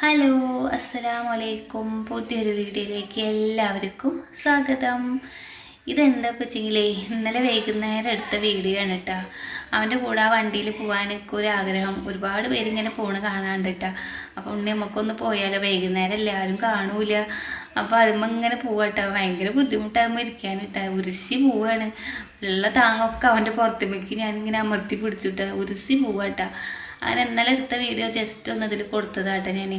Hello അസ്സലാമു വലൈക്കും പുതിയൊരു വീഡിയോയിലേക്ക് എല്ലാവർക്കും സ്വാഗതം. ഇതെന്താ വെച്ചെങ്കിലേ ഇന്നലെ വൈകുന്നേരം എടുത്ത വീഡിയോ ആണ് കേട്ടോ. അവന്റെ കൂടെ ആ വണ്ടിയിൽ പോകാനൊക്കെ ഒരു ആഗ്രഹം. ഒരുപാട് പേരിങ്ങനെ പോണ് കാണാണ്ട് കേട്ടോ. അപ്പോൾ ഉണ്ണി നമുക്കൊന്ന് പോയാലോ? വൈകുന്നേരം എല്ലാവരും കാണൂല. അപ്പോൾ അതുമ്പോൾ ഇങ്ങനെ പോവാട്ടോ ഭയങ്കര ബുദ്ധിമുട്ടാകുമ്പോൾ ഇരിക്കാൻ കേട്ടോ. ഉരുശി പോവാണ്. ഉള്ള താങ്ങൊക്കെ അവന്റെ പുറത്തുമേക്ക് ഞാനിങ്ങനെ അമർത്തി പിടിച്ചിട്ട് ഉരുശി പോവാട്ടാ അങ്ങനെ ഇന്നലെ എടുത്ത വീഡിയോ ജസ്റ്റ് ഒന്ന് ഇതിൽ കൊടുത്തതാട്ടെ ഞാൻ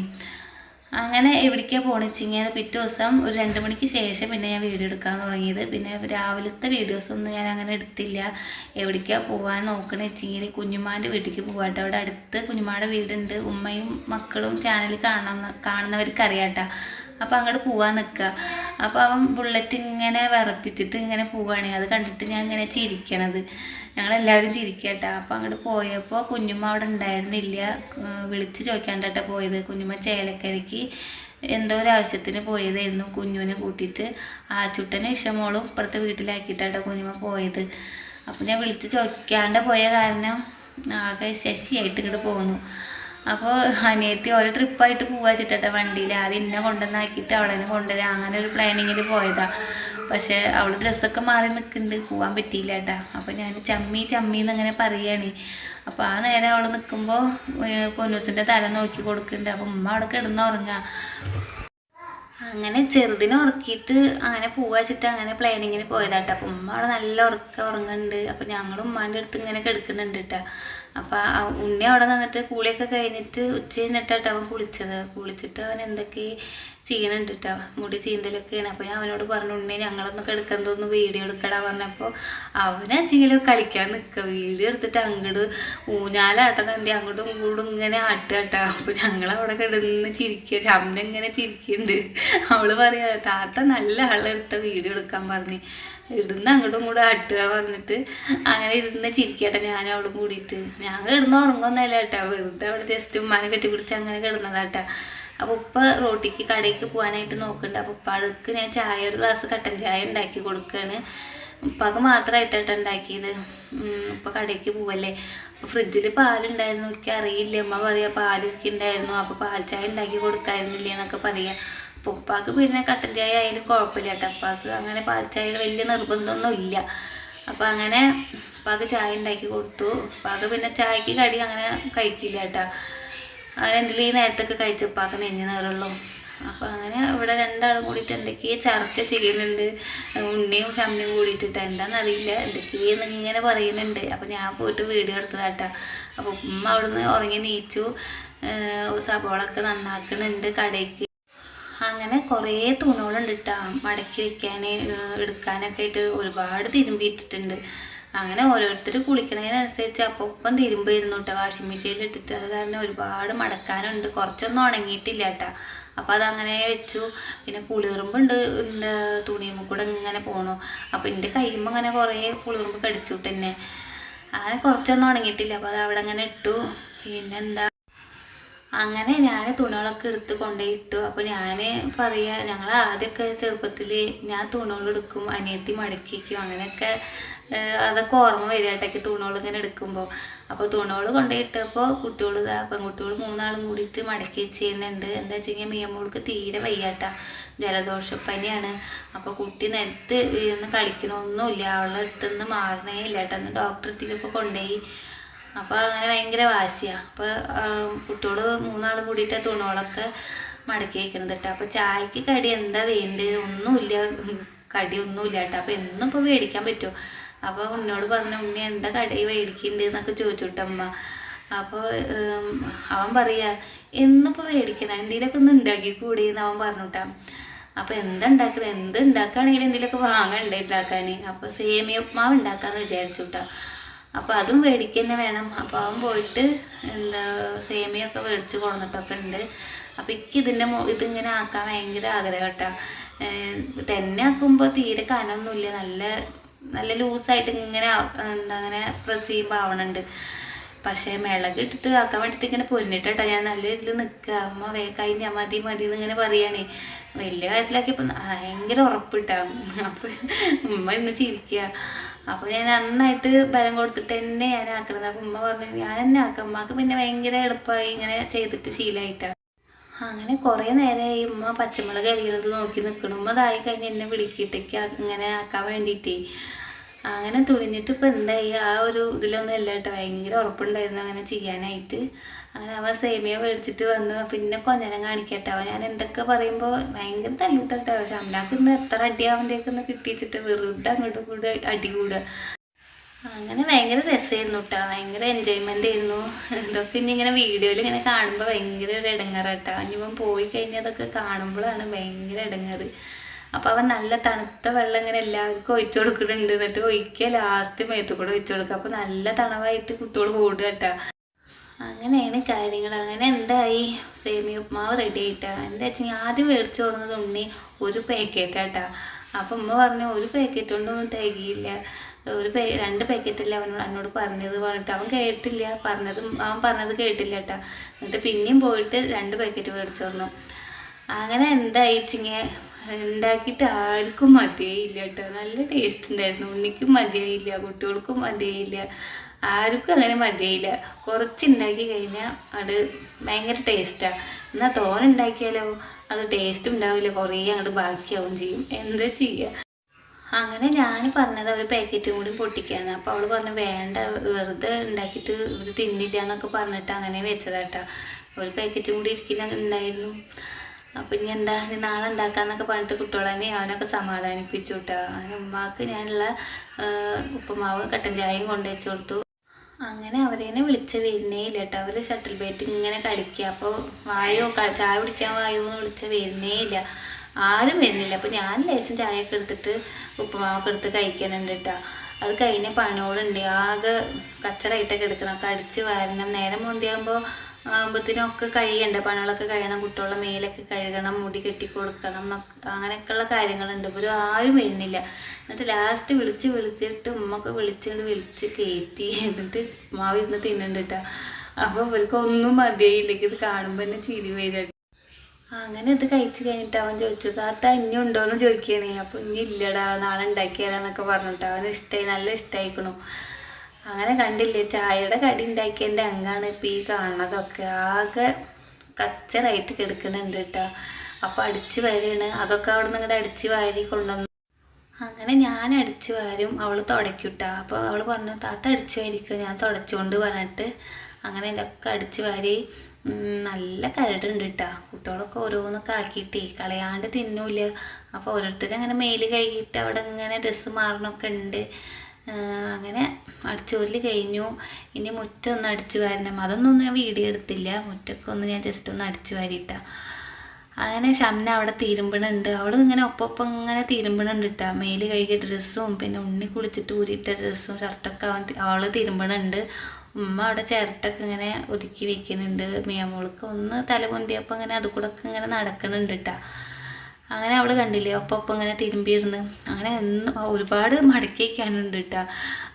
അങ്ങനെ എവിടേക്കാണ് പോണിച്ചിങ്ങനെ പിറ്റേ ദിവസം ഒരു രണ്ട് മണിക്ക് ശേഷം പിന്നെ ഞാൻ വീഡിയോ എടുക്കാൻ തുടങ്ങിയത്. പിന്നെ രാവിലത്തെ വീഡിയോസ് ഒന്നും ഞാൻ അങ്ങനെ എടുത്തില്ല. എവിടേക്കാണ് പോകാൻ നോക്കണ വെച്ചിങ്ങനെ കുഞ്ഞുമാന്റെ വീട്ടിലേക്ക് പോകാട്ടെ അവിടെ അടുത്ത് കുഞ്ഞുമാടെ വീടുണ്ട്. ഉമ്മയും മക്കളും ചാനൽ കാണുന്ന കാണുന്നവർക്ക് അറിയാട്ടാ അപ്പോൾ അങ്ങോട്ട് പോവാൻ നിൽക്കുക അപ്പോൾ അവൻ ബുള്ളറ്റ് ഇങ്ങനെ വിറപ്പിച്ചിട്ട് ഇങ്ങനെ പോവുകയാണ് അത് കണ്ടിട്ട് ഞാൻ ഇങ്ങനെ ചിരിക്കണത്. ഞങ്ങളെല്ലാവരും ചിരിക്കട്ടെ. അപ്പോൾ അങ്ങോട്ട് പോയപ്പോൾ കുഞ്ഞുമ്മ അവിടെ ഉണ്ടായിരുന്നില്ല. വിളിച്ച് ചോദിക്കാണ്ടട്ടെ പോയത്. കുഞ്ഞുമ്മ ചേലക്കരയ്ക്ക് എന്തോ ഒരു ആവശ്യത്തിന് പോയതായിരുന്നു. കുഞ്ഞുവിനെ കൂട്ടിയിട്ട് ആ ചുട്ടനെ ഇഷ്ടമോളും ഇപ്പുറത്തെ വീട്ടിലാക്കിയിട്ടാട്ടോ കുഞ്ഞുമ്മ പോയത്. അപ്പോൾ ഞാൻ വിളിച്ച് ചോദിക്കാണ്ട് പോയ കാരണം ആകെ ശശിയായിട്ട് ഇങ്ങോട്ട് പോന്നു. അപ്പോൾ അനിയത്തി ഓരോ ട്രിപ്പായിട്ട് പോവാ വെച്ചിട്ടെ വണ്ടിയിൽ ആദ്യം ഇന്നെ കൊണ്ടുവന്നാക്കിയിട്ട് അവളെ കൊണ്ടുവരാം. അങ്ങനെ ഒരു പ്ലാനിങ്ങിൽ പോയതാ. പക്ഷേ അവൾ ഡ്രസ്സൊക്കെ മാറി നിൽക്കുന്നുണ്ട് പോകാൻ പറ്റിയില്ല കേട്ടാ അപ്പോൾ ഞാൻ ചമ്മി ചമ്മി എന്നങ്ങനെ പറയുകയാണ് അപ്പോൾ ആ നേരം അവൾ നിൽക്കുമ്പോൾ പൊന്നൂസിന്റെ തല നോക്കി കൊടുക്കുന്നുണ്ട് അപ്പോൾ ഉമ്മ അവിടെ കിടന്നുറങ്ങുക അങ്ങനെ ചെറുതിനെ ഉറക്കിയിട്ട് അങ്ങനെ പോവാ വെച്ചിട്ട് അങ്ങനെ പ്ലാനിങ്ങിന് പോയതാട്ടോ. അപ്പം ഉമ്മ അവിടെ നല്ല ഉറക്കം ഉറങ്ങുന്നുണ്ട് അപ്പം ഞങ്ങൾ ഉമ്മാന്റെ അടുത്ത് ഇങ്ങനെ കിടക്കുന്നുണ്ട് കേട്ടോ അപ്പം ഉണ്ണി അവിടെ നിന്നിട്ട് കൂളിയൊക്കെ കഴിഞ്ഞിട്ട് ഉച്ച കഴിഞ്ഞിട്ടാട്ടോ അവൻ കുളിച്ചത്. കുളിച്ചിട്ട് അവൻ എന്തൊക്കെ ചീനുണ്ട് കേട്ടോ മുടി ചീന്തലൊക്കെയാണ്. അപ്പോൾ ഞാൻ അവനോട് പറഞ്ഞു ഉണ്ണി ഞങ്ങളൊന്നും കിടക്കാൻ തോന്നുന്നു വീഡിയോ എടുക്കടാ പറഞ്ഞപ്പോൾ അവനാച്ചെങ്കിലും കളിക്കാൻ നിൽക്കുക വീഡിയോ എടുത്തിട്ട് അങ്ങോട്ട് ഊഞ്ഞാലാട്ടണം എന്തി അങ്ങോട്ടും ഇങ്ങോട്ടും ഇങ്ങനെ ആട്ടാട്ടാ. അപ്പോൾ ഞങ്ങൾ അവിടെ കിടന്ന് ചിരിക്കുക ശമനം ഇങ്ങനെ ചിരിക്കുന്നുണ്ട് അവൾ പറയാ താത്ത നല്ല ആളെടുത്ത വീഡിയോ എടുക്കാൻ പറഞ്ഞ്. ഇടുന്ന് അങ്ങോട്ടും കൂടെ ആട്ടുക പറഞ്ഞിട്ട് അങ്ങനെ ഇരുന്ന് ചിരിക്കട്ടെ ഞാൻ അവിടെ കൂടിയിട്ട്. ഞാൻ കിടന്ന് ഉറങ്ങുന്നല്ല കേട്ടോ വെറുതെ അവിടെ ജസ്റ്റ് ഉമ്മാനെ കെട്ടിപ്പിടിച്ച് അങ്ങനെ കിടന്നതാട്ടാ അപ്പോൾ ഉപ്പ റോട്ടിക്ക് കടയ്ക്ക് പോകാനായിട്ട് നോക്കുന്നുണ്ട് അപ്പോൾ ഉപ്പാടക്ക് ഞാൻ ചായ ഒരു ഗ്ലാസ് കട്ടൻ ചായ ഉണ്ടാക്കി കൊടുക്കുകയാണ് ഉപ്പാക്ക് മാത്രമായിട്ടാണ് ഉണ്ടാക്കിയത്. ഉപ്പ കടയ്ക്ക് പോവല്ലേ. അപ്പോൾ ഫ്രിഡ്ജിൽ പാലുണ്ടായിരുന്നു. എനിക്ക് അറിയില്ല അമ്മ പറയാ പാലിരിക്കുന്നുണ്ടായിരുന്നു അപ്പോൾ പാൽ ചായ ഉണ്ടാക്കി കൊടുക്കായിരുന്നില്ല എന്നൊക്കെ പറയാ. ഉപ്പാക്ക് പിന്നെ കട്ടൻ ചായ ആയാലും കുഴപ്പമില്ല കേട്ടോ. ഉപ്പാക്ക് അങ്ങനെ പാൽ ചായ വലിയ നിർബന്ധമൊന്നും ഇല്ല അപ്പോൾ അങ്ങനെ ഉപ്പാക്ക് ചായ ഉണ്ടാക്കി കൊടുത്തു. ഉപ്പാക്ക് പിന്നെ ചായക്ക് കടി അങ്ങനെ കഴിക്കില്ല കേട്ടോ. അങ്ങനെ എന്തെങ്കിലും ഈ നേരത്തൊക്കെ കഴിച്ചപ്പാക്ക് നെഞ്ഞ് നേരുള്ളൂ അപ്പോൾ അങ്ങനെ ഇവിടെ രണ്ടാളും കൂടിയിട്ട് എന്തൊക്കെയോ ചർച്ച ചെയ്യുന്നുണ്ട്. ഉണ്ണിയും ഷമ്മിയും കൂടിയിട്ടിട്ട് എന്താണെന്നറിയില്ല എന്തൊക്കെയെന്ന് ഇങ്ങനെ പറയുന്നുണ്ട്. അപ്പോൾ ഞാൻ പോയിട്ട് വീഡിയോ എടുത്തതാട്ടാ അപ്പോൾ ഉമ്മ അവിടുന്ന് ഉറങ്ങി നീച്ചു. സബോളൊക്കെ നന്നാക്കുന്നുണ്ട് കടയ്ക്ക് അങ്ങനെ കുറേ തുണികളുണ്ട് കേട്ടോ മടക്കി വെക്കാൻ എടുക്കാനൊക്കെ ആയിട്ട് ഒരുപാട് തിരുമ്പിയിട്ടിട്ടുണ്ട് അങ്ങനെ ഓരോരുത്തർ കുളിക്കണതിനനുസരിച്ച് അപ്പം ഒപ്പം തിരുമ്പായിരുന്നു കേട്ടോ വാഷിംഗ് മെഷീനിൽ ഇട്ടിട്ട്. അത് കാരണം ഒരുപാട് മടക്കാനുണ്ട്. കുറച്ചൊന്നും ഉണങ്ങിയിട്ടില്ല കേട്ടോ അപ്പം അതങ്ങനെ വെച്ചു. പിന്നെ പുളിറുമ്പുണ്ട് എന്റെ തുണിയുമ്പോൾ കൂടെ ഇങ്ങനെ പോണു. അപ്പം എന്റെ കയ്യുമ്പോൾ അങ്ങനെ കുറേ പുളിറുമ്പ് കടിച്ചു തന്നെ അങ്ങനെ കുറച്ചൊന്നും ഉണങ്ങിയിട്ടില്ല അപ്പോൾ അത് അവിടെ അങ്ങനെ ഇട്ടു. പിന്നെന്താ? അങ്ങനെ ഞാൻ തുണികളൊക്കെ എടുത്ത് കൊണ്ടുപോയി ഇട്ടു. അപ്പോൾ ഞാൻ പറയുക ഞങ്ങൾ ആദ്യമൊക്കെ ചെറുപ്പത്തിൽ ഞാൻ തുണികൾ എടുക്കും അനിയത്തി മടക്കിക്കും അങ്ങനെയൊക്കെ അതൊക്കെ ഓർമ്മ വരികട്ടൊക്കെ തുണികൾ ഇങ്ങനെ എടുക്കുമ്പോൾ അപ്പോൾ തുണികൾ കൊണ്ടുപോയി ഇട്ടപ്പോൾ കുട്ടികൾ ഇതാ പെൺകുട്ടികൾ മൂന്നാളും കൂടിയിട്ട് മടക്കി ചെയ്യുന്നുണ്ട് എന്താ വെച്ച് കഴിഞ്ഞാൽ മിയമ്മോൾക്ക് തീരെ വയ്യാട്ട ജലദോഷപ്പനിയാണ്. അപ്പോൾ കുട്ടി നിലത്ത് ഇരുന്ന് കളിക്കണമൊന്നുമില്ല അവളുടെ അടുത്തുനിന്ന് മാറണേ ഇല്ല കേട്ടോ. ഡോക്ടർ അടുത്തേക്കൊക്കെ കൊണ്ടുപോയി അപ്പോൾ അങ്ങനെ ഭയങ്കര വാശിയാണ് അപ്പോൾ കുട്ടികൾ മൂന്നാൾ കൂടിയിട്ട് തുണികളൊക്കെ മടക്കി വയ്ക്കണത് കേട്ടോ. അപ്പോൾ ചായക്ക് കടി എന്താ വേണ്ടത് ഒന്നുമില്ല. കടി ഒന്നുമില്ല കേട്ടോ. അപ്പോൾ എന്നും ഇപ്പോൾ മേടിക്കാൻ പറ്റുമോ അപ്പോൾ ഉണ്ണിയോട് പറഞ്ഞു ഉണ്ണി എന്താ കടി മേടിക്കുന്നുണ്ട് എന്നൊക്കെ ചോദിച്ചു അമ്മ അപ്പോൾ അവൻ പറയുക എന്നിപ്പോൾ മേടിക്കണം? എന്തെങ്കിലുമൊക്കെ ഒന്ന് ഉണ്ടാക്കി കൂടി എന്ന് അവൻ പറഞ്ഞു പറഞ്ഞുട്ടാ അപ്പോൾ എന്താ ഉണ്ടാക്കണം? എന്ത് ഉണ്ടാക്കുകയാണെങ്കിലും എന്തെങ്കിലുമൊക്കെ വാങ്ങണ്ടേ ഉണ്ടാക്കാൻ? അപ്പോൾ സേമിയ ഉപ്മാവ് ഉണ്ടാക്കാമെന്ന് വിചാരിച്ചു കേട്ടോ അപ്പോൾ അതും മേടിക്കുക തന്നെ വേണം. അപ്പോൾ അവൻ പോയിട്ട് എന്താ സേമിയൊക്കെ മേടിച്ച് കൊണ്ടുവന്നിട്ടൊക്കെ ഉണ്ട് അപ്പോൾ എനിക്ക് ഇതിന്റെ ഇതിങ്ങനെ ആക്കാൻ ഭയങ്കര ആഗ്രഹം കേട്ടോ തന്നെ ആക്കുമ്പോൾ തീരെ കനമൊന്നുമില്ല നല്ല നല്ല ലൂസായിട്ട് ഇങ്ങനെ എന്താ അങ്ങനെ പ്രസ് ചെയ്യുമ്പോൾ ആവണുണ്ട്. പക്ഷേ മിളക് ഇട്ടിട്ട് ആക്കാൻ വേണ്ടിയിട്ട് ഇങ്ങനെ പൊന്നിട്ടോ ഞാൻ നല്ല ഇതിൽ നിൽക്കുക അമ്മ വേ കഴിഞ്ഞാൽ മതി മതി എന്നിങ്ങനെ പറയുകയാണേ വലിയ കാര്യത്തിലാക്കിയപ്പോൾ ഭയങ്കര ഉറപ്പിട്ടാ. അപ്പം ഉമ്മ ഇന്ന് ചിരിക്കുക അപ്പോൾ ഞാൻ നന്നായിട്ട് ബലം കൊടുത്തിട്ട് തന്നെ ഞാൻ ആക്കണത്. അപ്പോൾ ഉമ്മ പറഞ്ഞു ഞാൻ തന്നെ ആക്കാം. ഉമ്മക്ക് പിന്നെ ഭയങ്കര എളുപ്പമായി ഇങ്ങനെ ചെയ്തിട്ട് ശീലമായിട്ടാണ് അങ്ങനെ കുറേ നേരമായി ഉമ്മ പച്ചമുളക് അരിയണത് നോക്കി നിൽക്കണം ഉമ്മ ഇതായി കഴിഞ്ഞ് എന്നെ വിളിക്കിട്ടേക്ക് ഇങ്ങനെ ആക്കാൻ വേണ്ടിയിട്ടേ അങ്ങനെ തുണിഞ്ഞിട്ട് ഇപ്പം എന്തായി? ആ ഒരു ഇതിലൊന്നും അല്ല കേട്ടോ. ഭയങ്കര ഉറപ്പുണ്ടായിരുന്നു അങ്ങനെ ചെയ്യാനായിട്ട്. അങ്ങനെ അവൻ സേമിയ മേടിച്ചിട്ട് വന്നു. പിന്നെ കൊഞ്ഞനം കാണിക്കട്ടെ. അവൻ ഞാൻ എന്തൊക്കെ പറയുമ്പോൾ ഭയങ്കര തല്ലൂട്ടട്ടെ. പക്ഷെ അമ്മയ്ക്ക് ഇന്ന് എത്ര അടി അവന്റെയൊക്കെ ഒന്ന് കിട്ടിച്ചിട്ട് വെറുതെ അങ്ങോട്ട് കൂടെ അടി കൂടുക. അങ്ങനെ ഭയങ്കര രസമായിരുന്നു കേട്ടോ ഭയങ്കര എൻജോയ്മെന്റ് ആയിരുന്നു. ഇതൊക്കെ ഇനി ഇങ്ങനെ വീഡിയോയിൽ ഇങ്ങനെ കാണുമ്പോൾ ഭയങ്കര ഒരു ഇടങ്ങാറാട്ടോ ഇനിയിപ്പം പോയി കഴിഞ്ഞാൽ അതൊക്കെ കാണുമ്പോഴാണ് ഭയങ്കര ഇടങ്ങാറ് അപ്പോൾ അവൻ നല്ല തണുത്ത വെള്ളം ഇങ്ങനെ എല്ലാവർക്കും ഒഴിച്ചു കൊടുക്കുന്നുണ്ട്. എന്നിട്ട് ഒഴിക്കുക ലാസ്റ്റ് മേത്തു കൂടെ ഒഴിച്ചു കൊടുക്കുക. അപ്പോൾ നല്ല തണവായിട്ട് കുട്ടികൾ കൂടുക കേട്ടോ. അങ്ങനെയാണ് കാര്യങ്ങൾ. അങ്ങനെ എന്തായി? സേമി ഉപ്മാവ് റെഡി ആയിട്ടാ. എന്താ വെച്ചാൽ ആദ്യം മേടിച്ചു കൊടുക്കുന്നത് ഉണ്ണി ഒരു പാക്കറ്റ് ആട്ടാ. അപ്പം ഉമ്മ പറഞ്ഞു ഒരു പാക്കറ്റ് കൊണ്ടൊന്നും തികയില്ല. ഒരു രണ്ട് പാക്കറ്റല്ല അവനോട് എന്നോട് പറഞ്ഞത്? പറഞ്ഞിട്ട് അവൻ കേട്ടില്ല. പറഞ്ഞത് അവൻ പറഞ്ഞത് കേട്ടില്ല കേട്ടാ. എന്നിട്ട് പിന്നെയും പോയിട്ട് രണ്ട് പാക്കറ്റ് മേടിച്ചു തന്നു. അങ്ങനെ എന്തായിച്ചിങ്ങ ഉണ്ടാക്കിയിട്ട് ആർക്കും മതിയായില്ല കേട്ടോ. നല്ല ടേസ്റ്റ് ഉണ്ടായിരുന്നു. ഉണ്ണിക്കും മതിയായില്ല കുട്ടികൾക്കും മതിയായില്ല. ആർക്കും അങ്ങനെ മതിയായില്ല. കുറച്ച് ഉണ്ടാക്കി കഴിഞ്ഞാൽ അത് ഭയങ്കര ടേസ്റ്റാണ് എന്നാൽ തോന ഉണ്ടാക്കിയാലോ? അത് ടേസ്റ്റ് ഉണ്ടാവില്ല. കുറേ അങ്ങോട്ട് ബാക്കിയാവും ചെയ്യും. എന്താ ചെയ്യുക അങ്ങനെ ഞാൻ പറഞ്ഞത് ഒരു പാക്കറ്റും കൂടി പൊട്ടിക്കാന്ന്. അപ്പോൾ അവൾ പറഞ്ഞു വേണ്ട വെറുതെ ഉണ്ടാക്കിയിട്ട് ഇത് തിന്നില്ല എന്നൊക്കെ പറഞ്ഞിട്ട് അങ്ങനെ വെച്ചതാട്ടാ ഒരു പാക്കറ്റും കൂടി ഇരിക്കില്ല ഉണ്ടായിരുന്നു. അപ്പം ഇനി എന്താ? ഇനി നാളെ ഉണ്ടാക്കാന്നൊക്കെ പറഞ്ഞിട്ട് കുട്ടികളെ അവനൊക്കെ സമാധാനിപ്പിച്ചു കേട്ടോ അവന് ഉമ്മാക്ക് ഞാനുള്ള ഉപ്പുമാവ് കട്ടൻ ചായയും കൊണ്ടു വെച്ചു കൊടുത്തു. അങ്ങനെ അവരേനെ വിളിച്ച വരുന്നേ ഇല്ല കേട്ടോ അവർ ഷട്ടിൽ ബേറ്റ് ഇങ്ങനെ കളിക്കുക അപ്പോൾ വായോ ചായ കുടിക്കാൻ വായോ എന്ന് വിളിച്ച് വരുന്നേ ഇല്ല ആരും വരുന്നില്ല. അപ്പോൾ ഞാൻ ലേശം ചായയൊക്കെ എടുത്തിട്ട് ഉപ്പുമാവൊക്കെ എടുത്ത് കഴിക്കണുണ്ട് കേട്ടോ അത് കഴിഞ്ഞ പണിയോടുണ്ട്. ആകെ കച്ചറായിട്ടൊക്കെ എടുക്കണം. ഒക്കെ അടിച്ച് വാരണം. നേരം മുണ്ടിയാകുമ്പോൾ ആകുമ്പോഴത്തേനൊക്കെ കഴിയണ്ട പണികളൊക്കെ കഴിയണം കുട്ടികളുടെ മേലൊക്കെ കഴുകണം മുടി കെട്ടി കൊടുക്കണം അങ്ങനെയൊക്കെയുള്ള കാര്യങ്ങളുണ്ട്. ഇപ്പോൾ ആരും വരുന്നില്ല. എന്നിട്ട് ലാസ്റ്റ് വിളിച്ച് വിളിച്ചിട്ട് ഉമ്മക്ക് വിളിച്ചിട്ട് വിളിച്ച് കയറ്റി എന്നിട്ട് ഉമ്മാവ് ഇരുന്ന് തിന്നുണ്ട് കേട്ടോ അപ്പോൾ ഇവർക്കൊന്നും മതിയായില്ലെങ്കിൽ ഇത് കാണുമ്പോൾ തന്നെ ചിരി വരും. അങ്ങനെ ഇത് കഴിച്ച് കഴിഞ്ഞിട്ട് അവൻ ചോദിച്ചു താത്ത ഇനി ഉണ്ടോയെന്ന് ചോദിക്കണേ അപ്പോൾ ഇനി ഇല്ലടാ നാളെ ഉണ്ടാക്കിയാലെന്നൊക്കെ പറഞ്ഞിട്ട് അവന് ഇഷ്ടമായി നല്ല ഇഷ്ടമായിക്കണു അങ്ങനെ കണ്ടില്ലേ? ചായയുടെ കടി ഉണ്ടാക്കിയതിന്റെ അങ്ങാണ് ഇപ്പം ഈ കാണുന്നതൊക്കെ ആകെ കച്ചറായിട്ട് കിടക്കുന്നുണ്ട് കേട്ടോ അപ്പോൾ അടിച്ചു വാരിയാണ്. അതൊക്കെ അവിടെ നിന്ന് ഇങ്ങോട്ട് അടിച്ചു വാരി കൊണ്ടുവന്നു അങ്ങനെ ഞാൻ അടിച്ചു വാരും. അവൾ തുടയ്ക്കൂട്ടാ അപ്പോൾ അവൾ പറഞ്ഞു താത്ത അടിച്ചു വാരിക്കും? ഞാൻ തുടച്ചുകൊണ്ട് പറഞ്ഞിട്ട് അങ്ങനെ ഇതൊക്കെ അടിച്ചു വാരി നല്ല കരടുണ്ട് കേട്ടാ കുട്ടികളൊക്കെ ഓരോന്നൊക്കെ ആക്കിയിട്ടേ കളയാണ്ട് തിന്നൂല അപ്പോൾ ഓരോരുത്തരും അങ്ങനെ മേൽ കഴുകിയിട്ട് അവിടെ ഇങ്ങനെ ഡ്രസ്സ് മാറണമൊക്കെ ഉണ്ട്. അങ്ങനെ അടിച്ചുവരൽ കഴിഞ്ഞു. ഇനി മുറ്റം ഒന്ന് അടിച്ചു വാരണം. അതൊന്നും ഞാൻ വീഡിയോ എടുത്തില്ല. മുറ്റൊക്കെ ഒന്ന് ഞാൻ ജസ്റ്റ് ഒന്ന് അടിച്ചു വാരിയിട്ടാ. അങ്ങനെ ഷംന അവിടെ തിരുമ്പണുണ്ട്. അവൾ ഇങ്ങനെ ഒപ്പം ഇങ്ങനെ തിരുമ്പണുണ്ട് കേട്ടോ മേൽ കഴുകിയ ഡ്രസ്സും പിന്നെ ഉണ്ണി കുളിച്ചിട്ട് ഊരിയിട്ട ഡ്രസ്സും ഷർട്ടൊക്കെ അവൻ അവൾ തിരുമ്പണുണ്ട്. ഉമ്മ അവിടെ ചിരട്ടൊക്കെ ഇങ്ങനെ ഒതുക്കി വെക്കുന്നുണ്ട്. മിയമോൾക്ക് ഒന്ന് തല പൊന്തിയപ്പോൾ ഇങ്ങനെ അത് കൂടെ ഒക്കെ ഇങ്ങനെ നടക്കണുണ്ട് കേട്ടോ അങ്ങനെ അവൾ കണ്ടില്ലേ ഒപ്പം ഒപ്പം ഇങ്ങനെ തിരുമ്പിയിരുന്ന്. അങ്ങനെ എന്ന് ഒരുപാട് മടക്കി വയ്ക്കാനുണ്ട് കേട്ടോ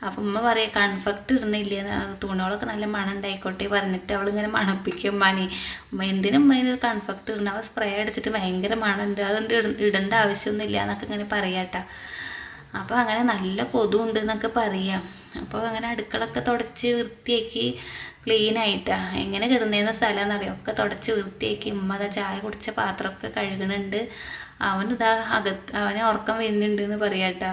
അപ്പം ഉമ്മ പറയാം കൺഫക്റ്റ് ഇടുന്നില്ലേ തുണികളൊക്കെ നല്ല മണം ഉണ്ടായിക്കോട്ടെ പറഞ്ഞിട്ട് അവളിങ്ങനെ മണപ്പിക്കും മണി എന്തിനും അതിന് കൺഫക്റ്റ് ഇടണം അവൾ സ്പ്രേ അടിച്ചിട്ട് ഭയങ്കര മണമുണ്ട് അതുകൊണ്ട് ഇട- ഇടേണ്ട ആവശ്യമൊന്നുമില്ല എന്നൊക്കെ ഇങ്ങനെ പറയാട്ടോ അപ്പോൾ അങ്ങനെ നല്ല കൊതുണ്ട് എന്നൊക്കെ പറയാം. അപ്പോൾ അങ്ങനെ അടുക്കളൊക്കെ തുടച്ച് വൃത്തിയാക്കി ക്ലീൻ ആയിട്ടാ. എങ്ങനെ സ്ഥലം എന്നറിയാം? ഒക്കെ തുടച്ച് വൃത്തിയാക്കി ഉമ്മ ചായ കുടിച്ച പാത്രമൊക്കെ കഴുകണുണ്ട്. അവനിതാ അകത്ത് അവനെ ഉറക്കം വരുന്നുണ്ട് എന്ന് പറയാട്ടാ.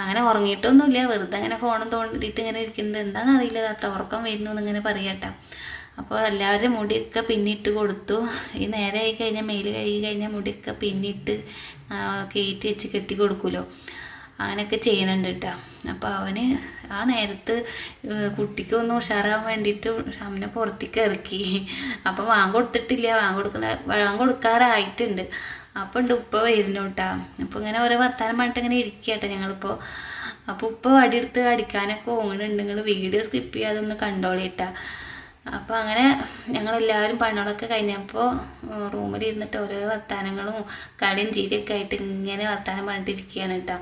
അങ്ങനെ ഉറങ്ങിയിട്ടൊന്നുമില്ല. വെറുതെ അങ്ങനെ ഫോണും തോണ്ടിയിട്ട് ഇങ്ങനെ ഇരിക്കുന്നുണ്ട്. എന്താണെന്ന് അറിയില്ല. താത്ത ഉറക്കം വരുന്നു എന്നിങ്ങനെ പറയാട്ടാ. അപ്പോൾ എല്ലാവരും മുടിയൊക്കെ പിന്നിട്ട് കൊടുത്തു. ഈ നേരെ ആയി കഴിഞ്ഞാൽ മെയിൽ കഴുകി കഴിഞ്ഞാൽ മുടിയൊക്കെ പിന്നിട്ട് കയറ്റി വെച്ച് കെട്ടി കൊടുക്കുമല്ലോ അങ്ങനെയൊക്കെ ചെയ്യുന്നുണ്ട് കേട്ടോ അപ്പോൾ അവന് ആ നേരത്ത് കുട്ടിക്കൊന്നും കുട്ടിക്ക് ഒന്ന് ഉഷാറാവാൻ വേണ്ടിയിട്ട് അവനെ പുറത്തേക്ക് ഇറക്കി. അപ്പോൾ വാങ്ങ കൊടുത്തിട്ടില്ല വാങ്ങ കൊടുക്കുന്ന വാങ്ങ കൊടുക്കാറായിട്ടുണ്ട് അപ്പോൾ ഉണ്ട് ഉപ്പ വരുന്നു കേട്ടാ അപ്പോൾ ഇങ്ങനെ ഓരോ വർത്താനം പറഞ്ഞിട്ട് ഇങ്ങനെ ഇരിക്കുക കേട്ടോ ഞങ്ങളിപ്പോൾ അപ്പോൾ ഉപ്പ വടിയെടുത്ത് അടിക്കാനൊക്കെ ഓങ്ങണുണ്ട് നിങ്ങൾ വീഡിയോ സ്കിപ്പ് ചെയ്യാതെ ഒന്ന് കണ്ടോളിട്ടാ അപ്പോൾ അങ്ങനെ ഞങ്ങളെല്ലാവരും പണികളൊക്കെ കഴിഞ്ഞപ്പോൾ റൂമിലിരുന്നിട്ട് ഓരോ വർത്താനങ്ങളും കളിയും ചീരിയൊക്കെ ആയിട്ട് ഇങ്ങനെ വർത്താനം പറഞ്ഞിട്ടിരിക്കുകയാണ് കേട്ടോ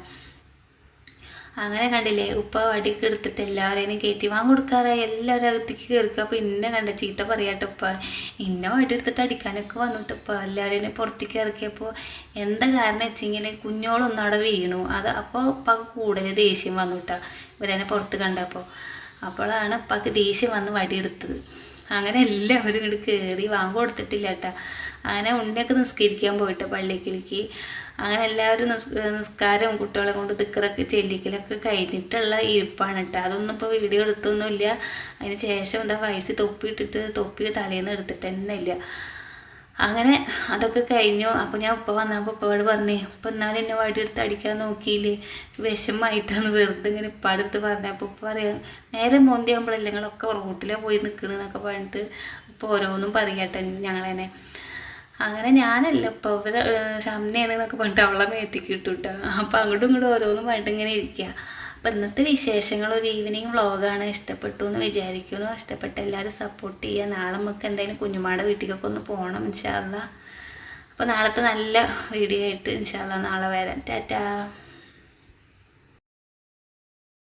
അങ്ങനെ കണ്ടില്ലേ ഉപ്പ വടിയൊക്കെ എടുത്തിട്ട് എല്ലാവരെയും കയറ്റി വാങ്ങി കൊടുക്കാറായി. എല്ലാവരും അകത്തേക്ക് കയറുക അപ്പോൾ ഇന്നെ കണ്ട ചീത്ത പറയാട്ടോ ഉപ്പ. ഇന്നെ വടി എടുത്തിട്ട് അടിക്കാനൊക്കെ വന്നിട്ട് ഉപ്പ എല്ലാവരെയും പുറത്തേക്ക് ഇറക്കിയപ്പോൾ എന്താ കാരണം വെച്ചെങ്കിൽ കുഞ്ഞോളൊന്നും അവിടെ വീണു. അത് അപ്പോൾ ഉപ്പക്ക് കൂടുതൽ ദേഷ്യം വന്നു കേട്ടോ ഇവരെന്നെ പുറത്ത് കണ്ടപ്പോൾ അപ്പോഴാണ് ഉപ്പക്ക് ദേഷ്യം വന്ന് വടിയെടുത്തത് അങ്ങനെ എല്ലാവരും ഇങ്ങോട്ട് കയറി വാങ്ങി കൊടുത്തിട്ടില്ല കേട്ടോ അങ്ങനെ ഉണ്ണിയൊക്കെ നിസ്കരിക്കാൻ പോയിട്ട് പള്ളിക്കിലേക്ക്. അങ്ങനെ എല്ലാവരും നിസ്കാരം കുട്ടികളെ കൊണ്ട് ദിക്കറൊക്കെ ചെല്ലിക്കലൊക്കെ കഴിഞ്ഞിട്ടുള്ള ഇരിപ്പാണ് കേട്ടോ. അതൊന്നും ഇപ്പോൾ വീഡിയോ എടുത്തൊന്നുമില്ല. അതിന് ശേഷം എന്താ വയസ്സ് തൊപ്പി ഇട്ടിട്ട് തൊപ്പി തലേന്ന് എടുത്തിട്ട് തന്നെ ഇല്ല. അങ്ങനെ അതൊക്കെ കഴിഞ്ഞു. അപ്പോൾ ഞാൻ ഉപ്പ വന്നപ്പോൾ ഉപ്പയോട് പറഞ്ഞേ ഇപ്പം എന്നാലും എന്നെ വടി എടുത്ത് അടിക്കാൻ നോക്കിയില്ലേ? വിഷമായിട്ടാണ് വെറുതെ ഇങ്ങനെ ഇപ്പാടെടുത്ത് പറഞ്ഞപ്പോൾ ഉപ്പ പറയാം നേരെ മോന്തിയാകുമ്പോഴല്ലേ നിങ്ങളൊക്കെ റോട്ടിലാണ് പോയി നിൽക്കണെന്നൊക്കെ പറഞ്ഞിട്ട് ഇപ്പോൾ ഓരോന്നും പറയട്ടെ ഞങ്ങളെന്നെ. അങ്ങനെ ഞാനല്ല. ഇപ്പോൾ ഇവരെ ഷമ്മയാണ് എന്നൊക്കെ പറഞ്ഞിട്ട് അവളെ മേത്തിക്ക് ഇട്ടു കേട്ടോ അപ്പോൾ അങ്ങോട്ടും ഇങ്ങോട്ടും ഓരോന്നും പറഞ്ഞിട്ട് ഇങ്ങനെ ഇരിക്കുക അപ്പോൾ ഇന്നത്തെ വിശേഷങ്ങൾ ഒരു ഈവനിങ് വ്ളോഗാണ് ഇഷ്ടപ്പെട്ടു എന്ന് വിചാരിക്കുന്നു. ഇഷ്ടപ്പെട്ട എല്ലാവരും സപ്പോർട്ട് ചെയ്യുക. നാളെ നമുക്ക് എന്തായാലും കുഞ്ഞുമാടെ വീട്ടിലേക്കൊക്കെ ഒന്ന് പോകണം ഇൻഷാല്ല അപ്പോൾ നാളത്തെ നല്ല വീഡിയോ ആയിട്ട് ഇൻഷാല്ല നാളെ വരാം. ടാറ്റാ.